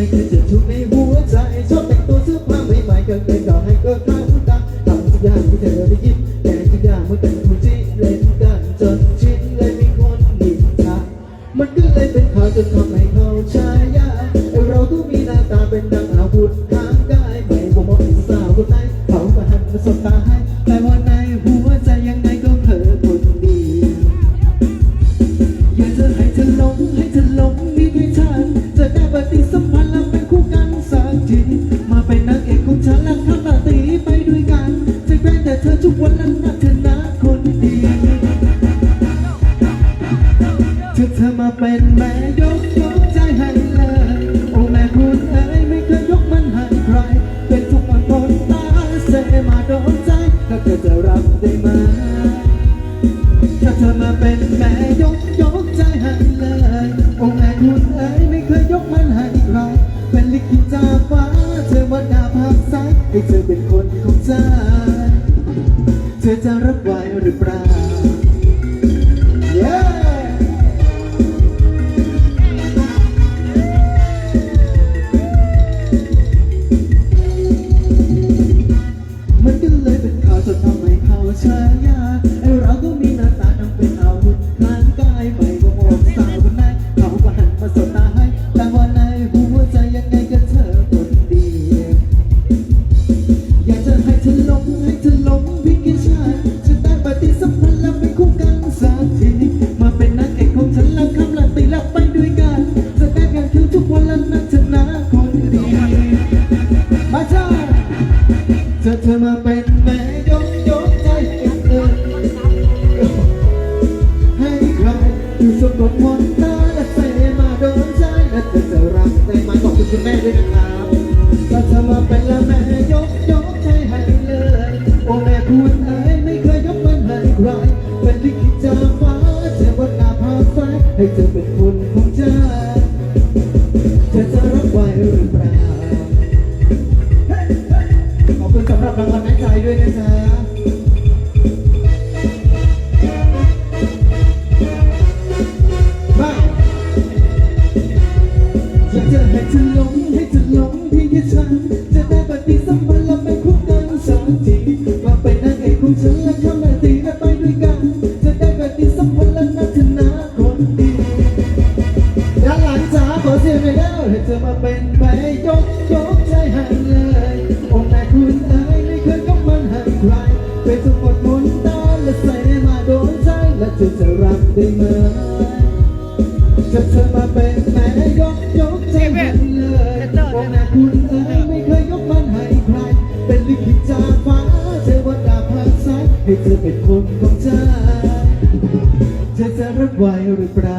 ไม่เคยจะชุบในหัวใจชอบแต่งตัวเสื้อผ้าใหม่ๆก็เคยกล่าให้ก็คล้ายตาทำทุกอย่างที่เธอได้ยินแต่ทุกอย่างมันเป็นผู้ที่เล่นกันจนชินเลยมีคนหนิทามันก็เลยเป็นข่าวจนทำให้เขาชายาเราก็มีหน้าตาเป็นดังอาวุธทางกายไม่บ่มองสาวคนไหนเขามาหันมาสบตาให้ ได้ไหมถ้าเธอมาเป็นแม่ยกยกใจให้เลย องค์แม่คุณเอ้ยไม่เคยยกมันให้ใครเป็นลิขิตจากฟ้าเธอมาดาภาพใสให้เธอเป็นคนของใจเธอจะรับ ทีมาเป็นนางเอกของฉันแล้วคำละตีแล้วไปด้วยกันจะได้กันคือทุกวันแล้วนะเธอนะคนดีมาจ้าเธอเธอมาเป็นแม่ยกยกใจให้เธอให้ใครอยู่สะกดมนต์ตาและเสมาโดนใจและเธอจะรักได้ไหมขอบคุณคุณแม่ด้วยนะครับถ้าเธอมาเป็นละแม่ยกยกใจให้เลยโอ้แม่คุณเอ๋ยไม่เคยยกมันให้ใคร ให้เธอเป็นคนของใจเธอจะรับไวหรือเปล่าขอบคุณสำหรับรางวัลน้ำใจด้วยนะจ๊ะมาอยากจะให้เธอหลงให้เธอหลงเพียงแค่ฉัน จะได้ปฏิสัมพันธ์และเป็นคู่กันสักทีมาเป็นนางเอกของฉันและทำ เป็นแม่ยกยกใจให้เลยโอ้แม่คุณเอ๋ยไม่เคยยกมันให้ใครเป็นสมบัติมนต์ตาและใส่มาโดนใจและเธอจะรับได้ไหมจะเธอมาเป็นแม่ยกยกใจให้เลยโอ้แม่คุณเอ๋ยไม่เคยยกมันให้ใคร เป็นลิขิตจากฟ้าเทวดาพักสายให้เธอเป็นคนของใจเธอจะรับไว้หรือเปล่า